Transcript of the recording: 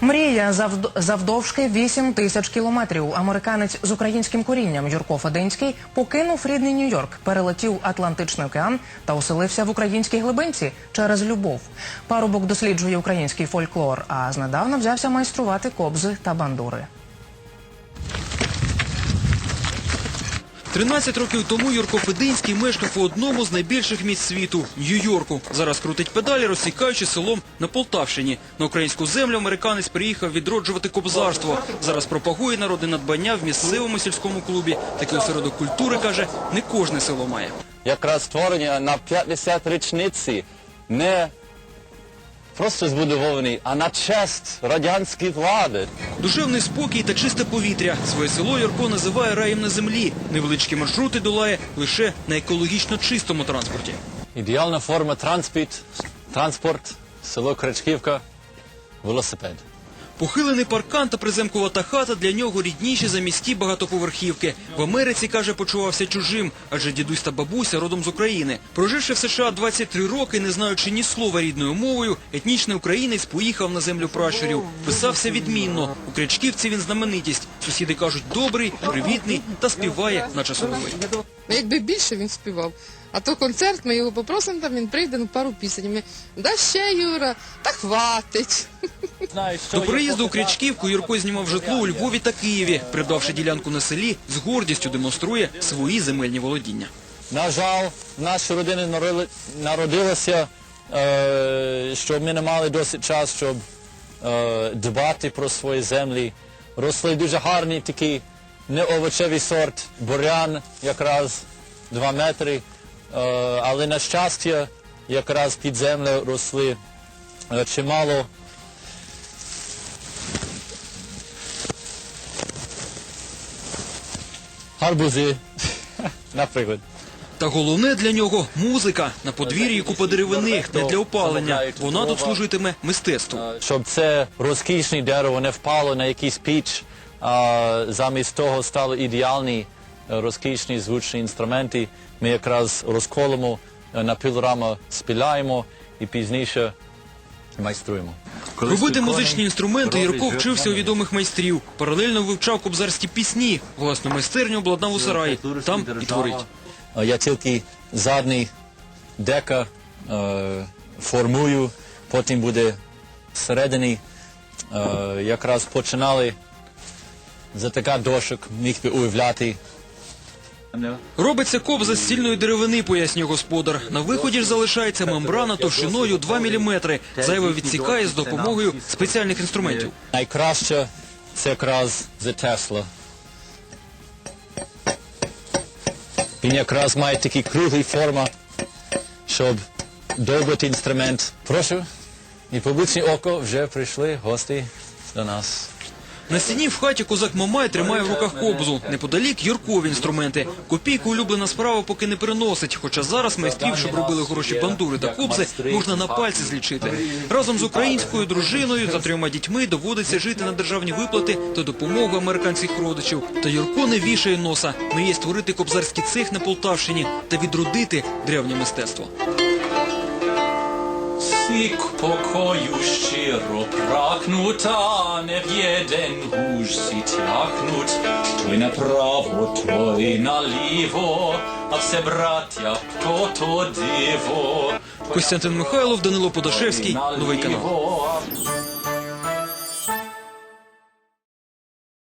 Мрія завд... завдовжки 8 тисяч кілометрів. Американець з українським корінням Юрко Фединський покинув рідний Нью-Йорк, перелетів Атлантичний океан та оселився в українській глибинці через любов. Парубок досліджує український фольклор, а знедавна взявся майструвати кобзи та бандури. 13 років тому Юрко Фединський мешкав у одному з найбільших міст світу – Нью-Йорку. Зараз крутить педалі, розсікаючи селом на Полтавщині. На українську землю американець приїхав відроджувати кобзарство. Зараз пропагує народне надбання в місцевому сільському клубі. Такий осередок культури, каже, не кожне село має. якраз створення на 50 річниці не просто збудований, а на честь радянської влади. Душевний спокій та чисте повітря. Своє село Юрко називає раєм на землі. Невеличкі маршрути долає лише на екологічно чистому транспорті. Ідеальна форма транспорт, транспорт, село Крачківка, велосипед. Похилений паркан та приземкувата хата для нього рідніші за міські багатоповерхівки. В Америці, каже, почувався чужим, адже дідусь та бабуся родом з України. Проживши в США 23 роки, не знаючи ні слова рідною мовою, етнічний українець поїхав на землю пращурів. Писався відмінно. У Крячківці він знаменитість. Сусіди кажуть, добрий, привітний та співає, наче соловей. Ну, Якби більше він співав. А то концерт, ми його попросимо, там він прийде на пару пісень. Ми, да ще, Юра, та хватить. До приїзду у Крячківку Юрко знімав житло у Львові та Києві. Придбавши ділянку на селі, з гордістю демонструє свої земельні володіння. На жаль, в нашій родині народили- народилося, е, що ми не мали досить часу, щоб е, дбати про свої землі. Росли дуже гарні такі неовочевий сорт, бурян якраз 2 метри. Е, але на щастя, якраз під землею росли е, чимало гарбузи, наприклад. Та головне для нього музика на подвір'ї купа деревини, не для опалення. Вона тут служитиме мистецтву. щоб це розкішне дерево не впало на якийсь піч, а замість того стали ідеальні розкішні звучні інструменти. Ми якраз розколимо на пілорама, спіляємо і пізніше майструємо. Робити музичні інструменти Юрко вчився у відомих майстрів. Паралельно вивчав кобзарські пісні. Власну майстерню обладнав у сараї. Там і творить. Я тільки задній дека е, формую, потім буде всередині. Е, якраз починали за така дошок, міг би уявляти. Робиться кобза з стільної деревини, пояснює господар. На виході ж залишається мембрана товщиною 2 мм. Зайве відсікає з допомогою спеціальних інструментів. Найкраще це якраз за Тесла. Він якраз має такі круглі форма, щоб добрати інструмент. Прошу. І побучне око вже прийшли гості до нас. На стіні в хаті козак Мамай тримає в руках кобзу. Неподалік Юркові інструменти. Копійку улюблена справа поки не приносить. Хоча зараз майстрів, щоб робили хороші бандури та кобзи, можна на пальці злічити. Разом з українською дружиною та трьома дітьми доводиться жити на державні виплати та допомогу американських родичів. Та Юрко не вішає носа. Мріє створити кобзарський цех на Полтавщині та відродити древнє мистецтво. Всі к покою щиро прагнута, не в єден гуж сі тягнуть. Той направо, той наліво, а все браття, то то диво. Костянтин Михайлов, Данило Подашевський, новий канал.